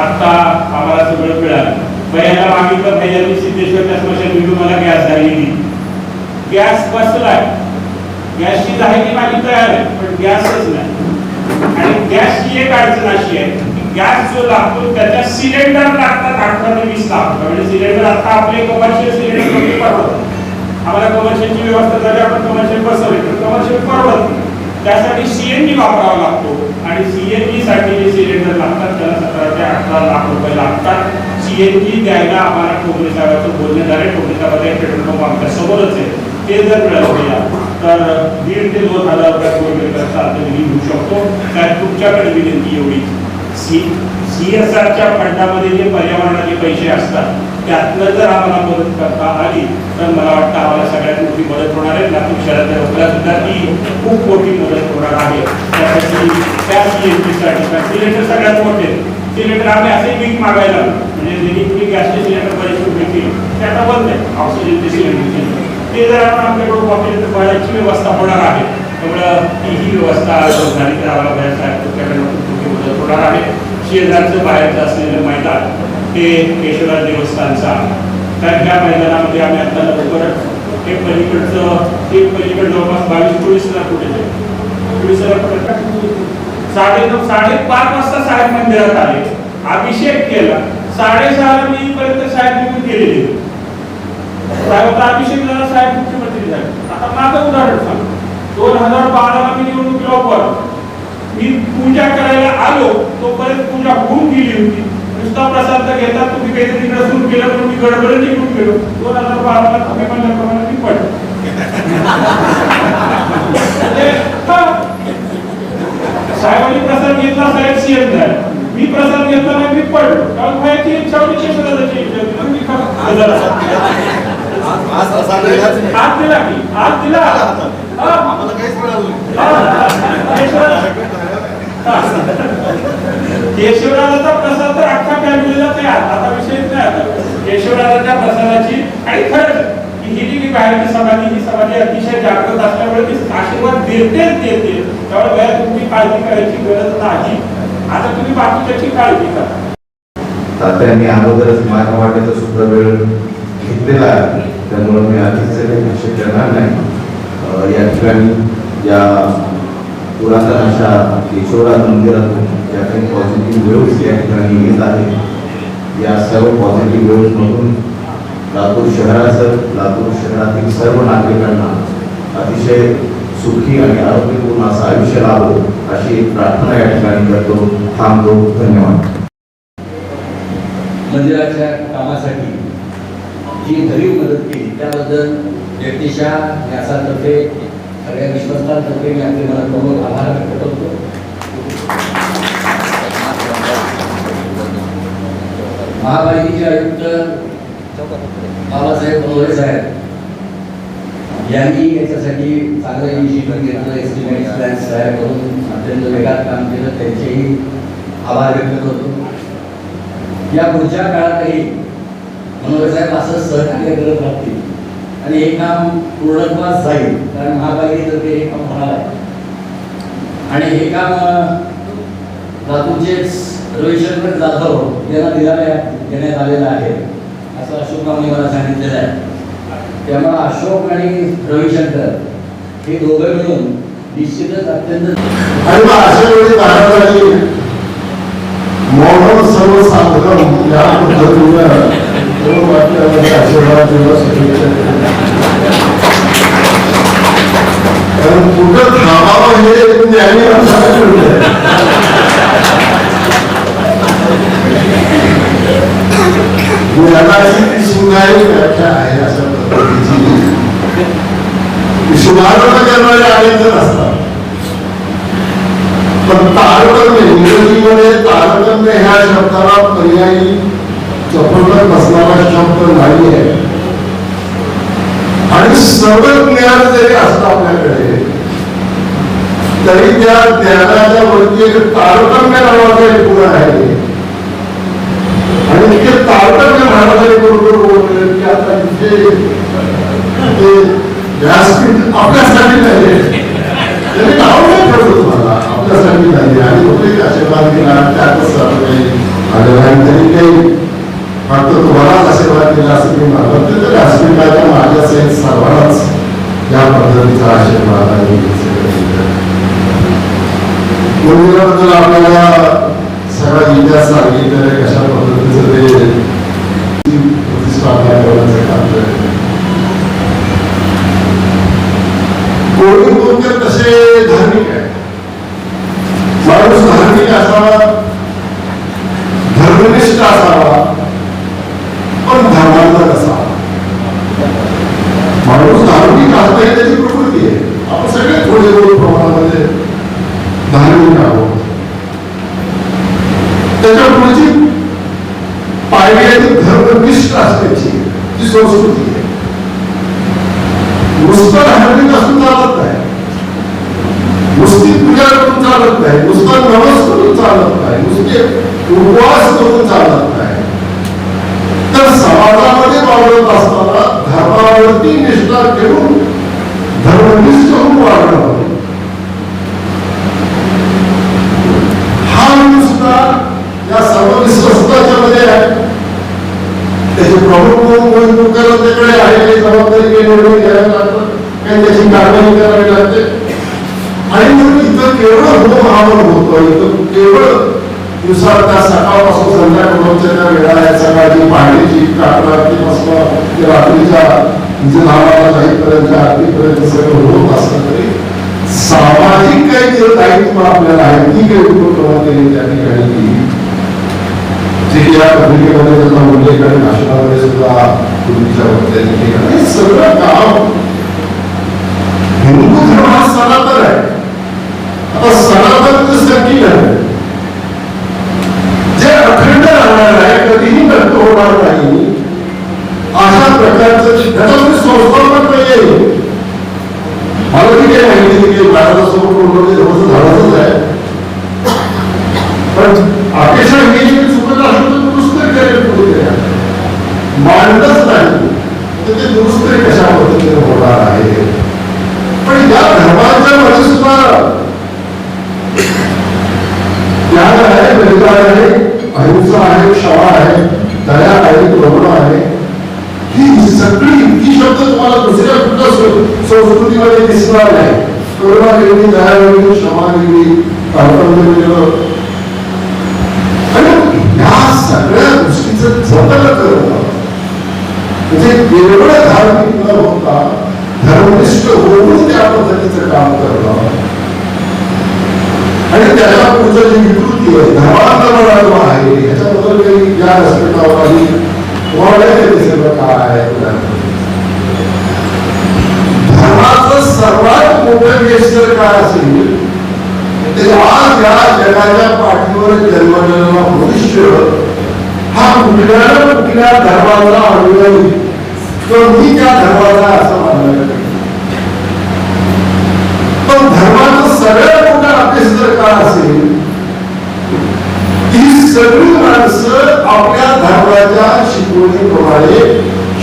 आत्ता आम्हाला सगळं मिळालं भैयाला मागितलं भैया मी सिद्धेश्वरच्या मिळून मला गॅस झालेली गॅस बसलाय. गॅसची झालेली माझी तयार आहे पण गॅसच नाही. आणि गॅसची एक अडचण अशी आहे गॅस जो लागतो त्याच्या सिलेंडर लागतात अठरा ते वीस लाख म्हणजे सिलेंडर आता आपले कमर्शियल सिलेंडर कमी पडतात. आम्हाला कमर्शियलची व्यवस्था झाली आपण कमर्शियल बसवले तर कमर्शियल परवडत त्यासाठी सीएनजी वापरावा लागतो. आणि सीएनजी साठी जे सिलेंडर लागतात त्याला सतरा ते अठरा लाख रुपये लागतात. सीएनजी द्यायला आम्हाला ठोकरे साहेबांचं बोलणं झालं ठोकरे साहेबांचं पेट्रोल पंप आमच्या समोरच आहे. ते जर मिळवलेला तर दीड ते दोन हजार रुपये करता आता निधी घेऊ शकतो. कारण तुमच्याकडे विनंती एवढी सी. सीएसआरच्या फंडामध्ये जे पर्यावरणाचे पैसे असतात त्यातनं जर आम्हाला मदत करता आली तर मला वाटतं आम्हाला सगळ्यात मोठी मदत होणार आहे. लातूर शहरातल्या लोकांना सुद्धा ती खूप मोठी मदत होणार आहे. त्यासाठी त्या सी एस टीसाठी सिलेंडर सगळ्यात मोठे सिलेंडर आम्ही असे वीक मागायला म्हणजे जेणे तुम्ही गॅसचे सिलेंडर बरेचसे भेटतील ते आता बंद आहे ऑक्सिजनचे सिलेंडरचे ते जर आपण आपल्याकडून वापरले तर बऱ्याचची व्यवस्था होणार आहे. त्यामुळं तीही व्यवस्था झाली तर आम्हाला बऱ्याच साहेब तुमच्याकडनं खूप मोठी मदत होणार आहे. शेजारचं बाहेरचं असलेलं मैदान हे केशवराज देवस्थानचा तर ह्या मैदानामध्ये आम्ही आता लवकर हे पलीकडचं ते पलीकडं जवळपास बावीस चोवीस हजार कुठे चोवीस हजार साडे नऊ साडेपाच वाजता साहेब मंदिरात आले. अभिषेक केला. साडेसहाला मी पर्यंत साहेब निघून गेलेले साहेबांचा अभिषेक झाला साहेब मुख्यमंत्री झाले. आता माझं उदाहरण सांग दोन हजार बाराला मी निवडणुकीला उभा मी पूजा करायला आलो तोपर्यंत पूजा होऊन गेली होती. नुसता प्रसाद घेतात तुम्ही काहीतरी तिकडे सुरू केलं म्हणून मी गडबड निघून गेलो. दोन हजार बाराला तुम्ही म्हणल्याप्रमाणे मी पडलो. म्हणजे. साहेबांनी प्रसाद घेतला साहेब सीएम झाले. मी प्रसाद घेतला नाही मी पडलो. कारण व्हायची इच्छा होती केशवराजाची इच्छा होती. मी हात दिला. की? हात दिला. हा. हा. केशवराज- केशवराजाचा प्रसाद तर अख्खा फॅमिलीला तयार आता विषयच नाही आता. केशवराजाच्या प्रसादाची आणि खरंच ही जी की बाहेरची समाधी ही समाधी अतिशय जागृत असल्यामुळे ती आशीर्वाद देतेच देते. त्यामुळे वेळा तुमची काळजी करायची गरज नाही. आता तुम्ही बाकीच्याची काळजी करा. तात्यांनी अगोदरच माझ्या वाटेचा सुद्धा वेळ घेतलेला आहे. त्यामुळे मी आधीच काही भाष्य नाही. अं, या ठिकाणी या पुरातन अशा केशवराज मंदिरातून ज्या काही पॉझिटिव्ह वेव्स या ठिकाणी येत आहे या सर्व पॉझिटिव्ह वेव्समधून लातूर शहराचं लातूर शहरातील सर्व नागरिकांना अतिशय सुखी आणि आरोग्यपूर्ण असं आयुष्य लाभो अशी एक प्रार्थना या ठिकाणी करतो. थांबतो. धन्यवाद. मंदिराच्या कामासाठी जी भरीव मदत केली त्याबद्दल व्यक्तिशा व्यासातर्फे सगळ्या विश्वस्तांतर्फे मी आपले मनपूर्वक आभार व्यक्त करतो. महापालिकेचे आयुक्त बाबासाहेब मोरे साहेब यांनी याच्यासाठी चांगलं इनिशिएटिव्ह घेतलं एस्टिमेट प्लॅन्स तयार करून अत्यंत वेगात काम केलं त्यांचेही आभार व्यक्त करतो. या पुढच्या काळातही मनोहर साहेब असं सहकार्य करत राहतील. आणि हे काम पूर्णत्वास जाईल कारण महापालिकेतर्फे हे काम होणार आहे आणि हे काम अं, रविशंकर जाधव यांना दिलेलं देण्यात आलेलं आहे. असं अशोक रावने मला सांगितलेलं आहे. त्यामुळे अशोक आणि रविशंकर हे दोघं मिळून निश्चितच अत्यंत आणि मग अशा वेळी महाराजांनी मौन सर्व साधकम या पद्धतीनं सर्व वाक्यामध्ये आशीर्वाद दिला सांगितलं. कारण कुठं थांबावं हे एक ज्ञानी माणसाला कळलंय. ज्ञानाची ती सुंदर व्याख्या आहे अशा पद्धतीची ती शुभारंभ करणारे अनेक जण असतात पण तारतम्य इंग्रजीमध्ये तारतम्य ह्या शब्दाला पर्यायी चपटत बसणारा शब्द नाही आहे आणि सर्व ज्ञान जरी असतं आपल्याकडे तरी त्या ज्ञानाच्या वरती एक तारतम्य नावाचा एक गुण आहे. आणि ते तारतम्य महाराजांनी बरोबर बोलले की आता इथे व्यासपीठ आपल्यासाठी नाही त्यांनी नाव नाही ठेवलं तुम्हाला. आपल्यासाठी नाही आणि कुठेही आशीर्वाद दिला त्यातच आपले आलेला काही फक्त तुम्हालाच आशीर्वाद दिला असं मी मानत नाही तर माझ्या सहित सर्वांनाच या पद्धतीचा आशीर्वाद आहे मंदिराबद्दल आपल्याला सगळा इतिहास सांगितलेला आहे कशा पद्धतीचं ते प्रतिष्ठापना करण्याचं काम करते कोणी कोणते तसे धार्मिक आहे? माणूस धार्मिक असावा धर्मनिष्ठ असावा पण धर्मांतर असावा माणूस धार्मिक असणं ही त्याची प्रकृती आहे. आपण सगळे थोडे थोडे प्रमाणामध्ये धार्मिक आहोत त्याच्या पुढची पायरी आहे ती धर्मनिष्ठ असण्याची जी संस्कृती आहे. नुसतं धार्मिक असून चालत नाही. नुसती पूजा करून चालत नाही. नुसतं नवस करून चालत नाही. नुसते उपवास करून चालत नाही. तर समाजामध्ये वावरत असताना धर्मनिष्ठ होऊन वागणं हा नुसता या सर्व विश्वस्ताच्या मध्ये आहे त्याचे प्रमुख म्हणून तुकारांच्याकडे आहे काही जबाबदारी काही निवडून घ्यावी लागतं काही त्याची कारवाई करावी लागते आणि म्हणून इथं केवळ होम हवन होतं इथं केवळ दिवसात त्या सकाळपासून संध्याकाळच्या त्या वेळा आहेत सकाळची पहाटेची काकडापासून ते रात्रीच्या म्हणजे नावाला जाईपर्यंत आरतीपर्यंत सगळं होत असलं तरी सामाजिक काही जे दायित्व आपल्याला आहे ती काही उपक्रम केली त्या ठिकाणी केली जे या पत्रिकेमध्ये त्याचा उल्लेख आणि भाषणामध्ये सुद्धा पूर्वीच्या होत्या त्या ठिकाणी हे सगळं काम हिंदू धर्म हा सनातन आहे आता सनातन जे सर्किल आहे जे अखंड राहणार आहे कधीही नष्ट होणार नाही अशा प्रकारचं त्याच्यामध्ये संस्थापन येईल मला ती काही माहिती दिली की भारतासोबत कोणतं थोडंसं झाडाचंच आहे पण अपेक्षा ही जी चुकत असेल तर दुरुस्त करेल पुढे द्या. मांडच नाही तर ते दुरुस्त कशा पद्धतीने होणार आहे पण या धर्माच्या मध्ये सुद्धा त्याग आहे बलिदान आहे अहिंसा आहे क्षमा आहे दया आहे करुणा आहे ही सगळी इतकी शब्द तुम्हाला दुसऱ्या कुठल्या सं- संस्कृतीमध्ये दिसणार नाही करुणा वेगळी दया वेगळी क्षमा वेगळी आणि ह्या सगळ्या गोष्टीचं जतन म्हणजे केवळ धार्मिक न होता धर्मनिष्ठ होऊन त्या पद्धतीचं काम आणि पुढचं जी विकृती आहे धर्मांतरण जो आहे ह्याच्याबद्दल काही तुम्हाला सगळं काय आहे धर्माचं सर्वात मोठं यश काय असेल? ते आज या जगाच्या पाठीवर जन्मलेला मनुष्य हा कुठल्या ना कुठल्या धर्माचा अनुयायी. कमी त्या धर्माचा असं मानलं पण धर्माचं सगळ्यात मोठा अभ्यास जर का असेल ही सगळी माणसं आपल्या धर्माच्या शिकवणीप्रमाणे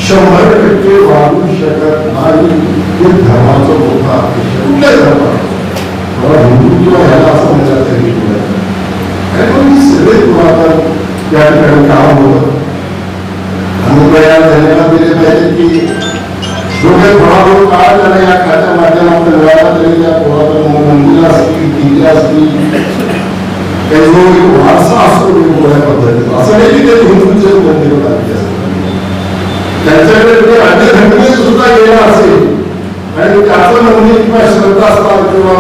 शंभर टक्के वागू शकत नाही. हे धर्माचं मोठा अभ्यास कुठल्या धर्माचा? मला हिंदू किंवा ह्याला असं म्हणतात तरी आणि मग सगळे पुरातन या ठिकाणी काम होतं अनुप्रयास झालेला दिले पाहिजे की जो काही थोडा काळ झाला या खात्या माध्यमातून मिळाला तरी त्या पुरातन मंदिरं असतील किल्ले असतील काही जो एक वारसा असतो वेगवेगळ्या पद्धतीचा असं नाही की ते हिंदूचे मंदिर बांधले असतात त्यांच्याकडे ते अन्य सुद्धा गेला असेल आणि त्याचं मंदिर किंवा श्रद्धास्थान किंवा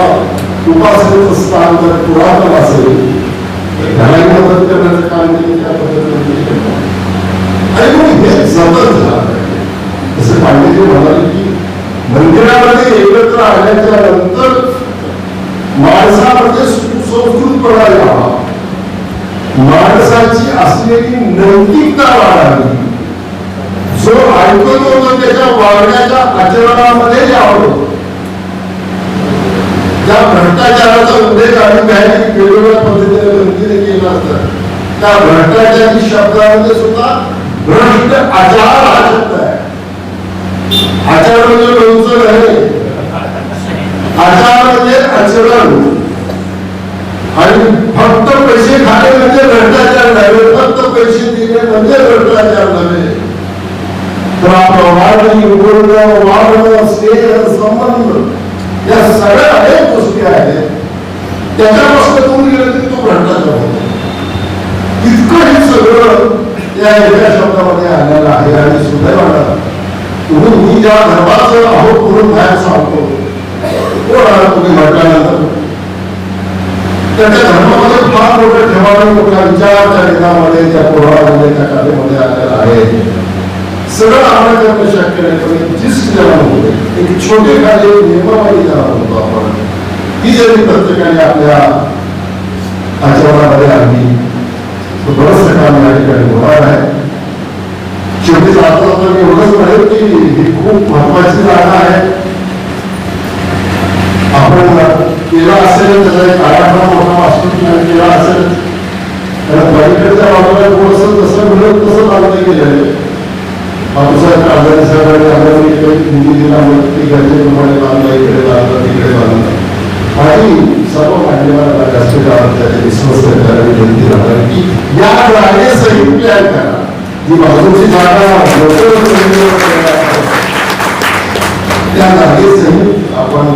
उपासनेचं स्थान जर पुरातन असेल तर त्यालाही मदत करण्याचं काम केलं त्या पद्धतीने आणि मग हे जतन झालं. जसं पांडेजी म्हणाले की मंदिरामध्ये एकत्र आल्याच्यानंतर माणसामध्ये सुसंस्कृतपणा यावा माणसाची असलेली नैतिकता वाढावी जो ऐकतो तो त्याच्या वागण्याच्या आचरणामध्ये यावं या भ्रष्टाचाराचा उल्लेख आम्ही काही वेगवेगळ्या पद्धतीने गमतीने केला असतात त्या भ्रष्टाचारी शब्दामध्ये सुद्धा भ्रष्ट आचार हा शब्द आहे. आचार म्हणजे लोणचं आहे आचार म्हणजे आचरण. आणि फक्त पैसे खाणे म्हणजे भ्रष्टाचार नव्हे फक्त पैसे दिले म्हणजे भ्रष्टाचार नव्हे. तर आपलं वाढ बोलणं वागणं स्नेह संबंध या सगळ्या अनेक गोष्टी आहेत. त्याच्यापासून तुम्ही गेले तरी तो भ्रष्टाचार होतो इतकं हे सगळं या एका शब्दामध्ये आलेलं आहे आणि सुदैवाला तुम्ही मी ज्या धर्माचं आहोत म्हणून बाहेर सांगतो कोण आला तुम्ही म्हटल्यानंतर त्याच्या धर्मामध्ये फार मोठं ठेवावे मोठा विचार त्या निदामध्ये त्या पुराणामध्ये त्या कथेमध्ये आलेला आहे. सगळं आपण करणं शक्य नाही पण जिस्ट ज्याला म्हणतो एक छोटे काही नियमावली ज्याला म्हणतो आपण ती जरी प्रत्येकाने आपल्या आचरणामध्ये आणली तर बरंचसं काम या ठिकाणी होणार आहे शेवटी जाता जाता मी एवढंच म्हणेल की ही खूप महत्वाची जागा आहे आपण केला असेल त्याचा एक आराखडा मोठा मास्टर प्लॅन केला असेल कारण पलीकडच्या बाजूला थोडंसं जसं मिळेल तसं चालतं गेलेलं आहे बापूसाहेब काळजारी साहेबांनी आम्हाला निधी दिला ती गरजेप्रमाणे इकडे बांधलं तिकडे आणि सर्व मान्यवर व्यासपीठावर त्याचे विश्वस्त करावी विनंती राहणार की या जागेसही प्लॅन करा. जी बाजूची जागा त्या जागेसही आपण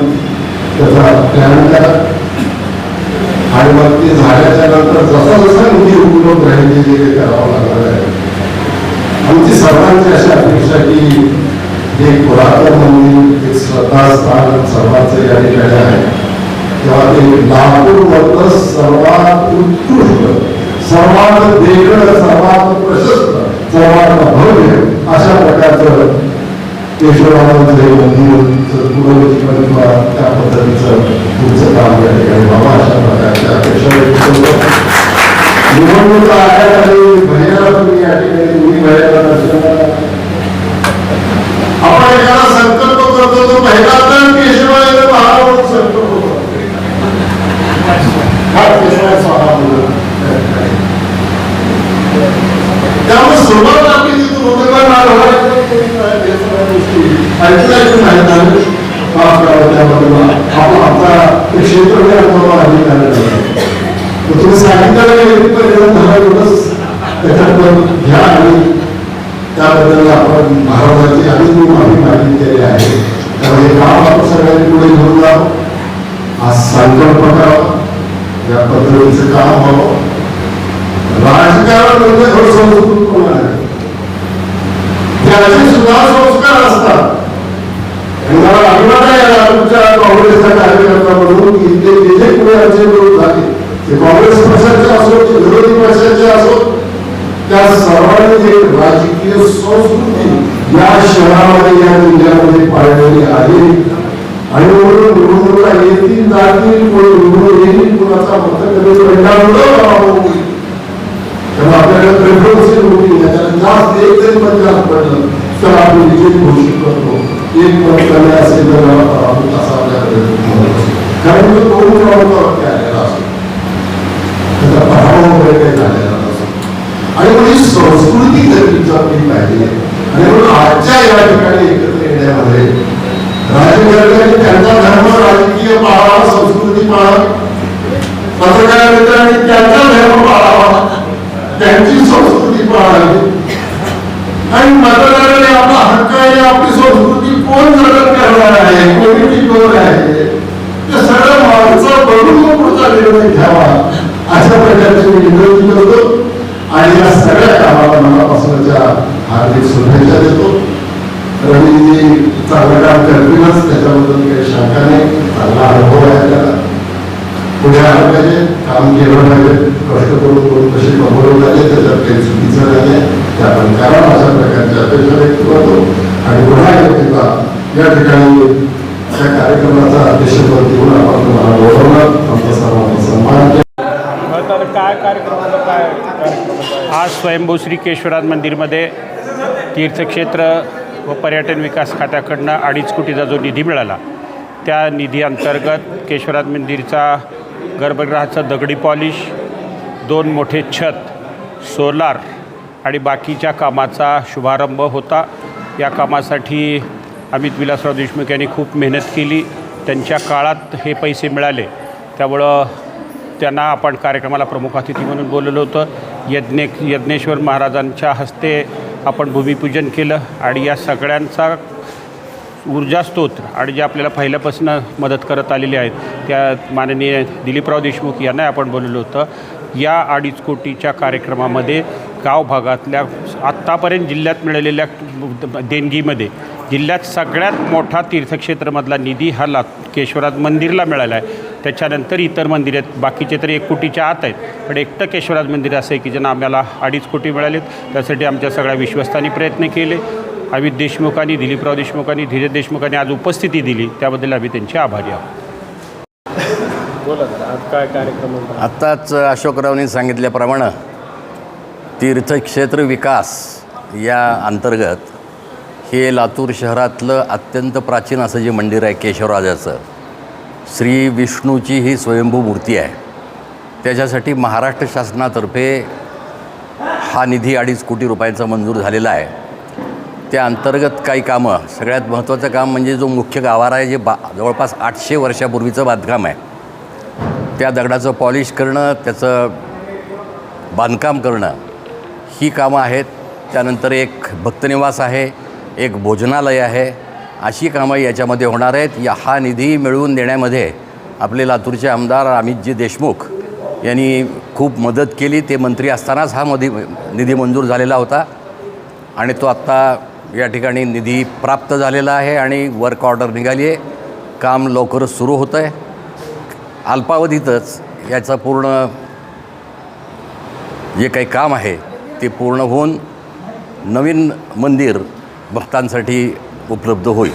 त्याचा प्लॅन करा. आणि मग ते झाल्याच्यानंतर जसा जसा निधी उपलब्ध राहील जे करावं लागणार आहे. आमची सर्वांची अशी अपेक्षा की हे पुरातन मंदिर एक श्रद्धास्थान सर्वांचं या ठिकाणी आहे तेव्हा ते लाकूड मधलं सर्वात उत्कृष्ट सर्वात वेगळं सर्वात प्रशस्त सर्वात भव्य अशा प्रकारचं केशवरावांचं हे मंदिर किंवा त्या पद्धतीचं तुमचं काम या ठिकाणी व्हावं अशा प्रकारच्या अपेक्षा निवडणुका तुम्ही या ठिकाणी तुम्ही आपण याला संकल्प करतो तो पहिला तर केशवाला महाराज संकल्प करतो हा केशवाय स्वाहा त्यामुळे सुरुवात आपली तिथून गोष्टी नाही झालं? माफ करावं त्याबद्दल आपण आपला क्षेत्र अधिकार तुम्ही सांगितलं घ्या आणि त्याबद्दल आपण महाराजांची आधीच मी माफी मागितलेली आहे. त्यामुळे काम आपण सगळ्यांनी पुढे घेऊन जावं. आज संकल्प करावा. या पद्धतीचं काम व्हावं. राजकारण म्हणजे थोडं संस्कृत प्रमाण आहे. त्याचे सुद्धा संस्कार असतात. आणि मला अभिमान आहे तुमच्या काँग्रेसच्या कार्यकर्ता म्हणून की ते जे जे पुढे आमचे लोक झाले ते काँग्रेस पक्षाचे असो ते विरोधी पक्षाचे असो त्या सर्वांनी एक राजकीय संस्कृती या शहरामध्ये या जिल्ह्यामध्ये पाळलेली आहे आणि म्हणून निवडणुका येतील जातील कोणी निवडून येईल कोणाचा मतभेद परिणाम तेव्हा आपल्याला प्रेफरन्स होती त्याच्यात जास्त एक जरी मत जास्त पडलं तर आपण विजय घोषित करतो एक मत कमी असेल तर आपण तसा आपल्याकडे मत असतो. कारण तो दोन क्रमांकावरती आलेला वगैरे काही झालेला आणि म्हणजे संस्कृती जर जपली पाहिजे आणि म्हणून आजच्या या ठिकाणी एकत्र येण्यामध्ये राजकारण्यांनी त्यांचा धर्म राजकीय पाळावा संस्कृती पाळावी. पत्रकार मित्रांनी त्यांचा धर्म पाळावा त्यांची संस्कृती पाळावी. आणि मतदाराने आपला हक्क आहे आपली संस्कृती कोण जगत करणार आहे कोणी कोण आहे ते सगळं माणसं बघून पुढचा निर्णय घ्यावा अशा प्रकारची मी विनंती करतो. आणि या सगळ्या कामाला मनापासूनच्या हार्दिक शुभेच्छा देतो. रवीजी चांगलं काम करतीलच त्याच्याबद्दल काही शंका नाही. चांगला अनुभव आहे त्याला. पुढे आलं पाहिजे. काम केलं पाहिजे. कष्ट करून करून कसे कमवलं पाहिजे त्याच्यात काही चुकीचं नाही आहे. ते आपण अशा प्रकारची अपेक्षा व्यक्त करतो. आणि पुन्हा एकदा या ठिकाणी त्या कार्यक्रमाचा अध्यक्षपद देऊन आपण तुम्हाला बोलवलं आमचा सर्वांचा सन्मान काय आज स्वयंभू श्री केशवराज मंदिरमध्ये तीर्थक्षेत्र व पर्यटन विकास खात्याकडनं अडीच कोटीचा जो निधी मिळाला त्या निधी अंतर्गत केशवराज मंदिरचा गर्भगृहाचं दगडी पॉलिश दोन मोठे छत सोलार आणि बाकीच्या कामाचा शुभारंभ होता. या कामासाठी अमित विलासराव देशमुख यांनी खूप मेहनत केली. त्यांच्या काळात हे पैसे मिळाले. त्यामुळं त्यांना आपण कार्यक्रमाला प्रमुख अतिथी म्हणून बोलवलं होतं. यज्ञे यज्ञेश्वर महाराजांच्या हस्ते आपण भूमिपूजन केलं आणि या सगळ्यांचा ऊर्जा आणि जे आपल्याला पहिल्यापासून मदत करत आलेले आहेत त्या माननीय दिलीपराव देशमुख यांना आपण बोलवलं होतं. या अडीच कोटीच्या कार्यक्रमामध्ये गाव भागातल्या आत्तापर्यंत जिल्ह्यात मिळालेल्या देणगीमध्ये जिल्ह्यात सगळ्यात मोठा तीर्थक्षेत्रमधला निधी हा ला केशवराज मंदिरला मिळाला आहे. त्याच्यानंतर इतर मंदिर आहेत. बाकीचे तर एक कोटीच्या आत आहेत. पण एकटं केशवराज मंदिर असं आहे की ज्यांना आम्हाला अडीच कोटी मिळालेत. त्यासाठी आमच्या सगळ्या विश्वस्तांनी प्रयत्न केले. अमित देशमुखांनी दिलीपराव देशमुखांनी धीरज देशमुखांनी आज उपस्थिती दिली. त्याबद्दल आम्ही त्यांचे आभारी आहोत. आत्ताच अशोकरावनी सांगितल्याप्रमाणे तीर्थक्षेत्र विकास या अंतर्गत हे लातूर शहरातलं अत्यंत प्राचीन असं जे मंदिर आहे केशवराजाचं श्री विष्णूची ही स्वयंभू मूर्ती आहे. त्याच्यासाठी महाराष्ट्र शासनातर्फे हा निधी अडीच कोटी रुपयांचा मंजूर झालेला आहे. त्या अंतर्गत काही कामं सगळ्यात महत्त्वाचं काम म्हणजे जो मुख्य गावारा आहे जे बा जवळपास आठशे वर्षापूर्वीचं बांधकाम आहे. त्या दगडाचं पॉलिश करणं त्याचं बांधकाम करणं ही कामं आहेत. त्यानंतर एक भक्तनिवास आहे. एक भोजनालय आहे. अशी कामं याच्यामध्ये होणार आहेत. या हा निधी मिळवून देण्यामध्ये आपले लातूरचे आमदार अमितजी देशमुख यांनी खूप मदत केली. ते मंत्री असतानाच हा मधी निधी मंजूर झालेला होता. आणि तो आत्ता या ठिकाणी निधी प्राप्त झालेला आहे आणि वर्क ऑर्डर निघाली आहे. काम लवकरच सुरू होतं आहे. अल्पावधीतच याचं पूर्ण जे काही काम आहे ते पूर्ण होऊन नवीन मंदिर भक्तांसाठी उपलब्ध होईल.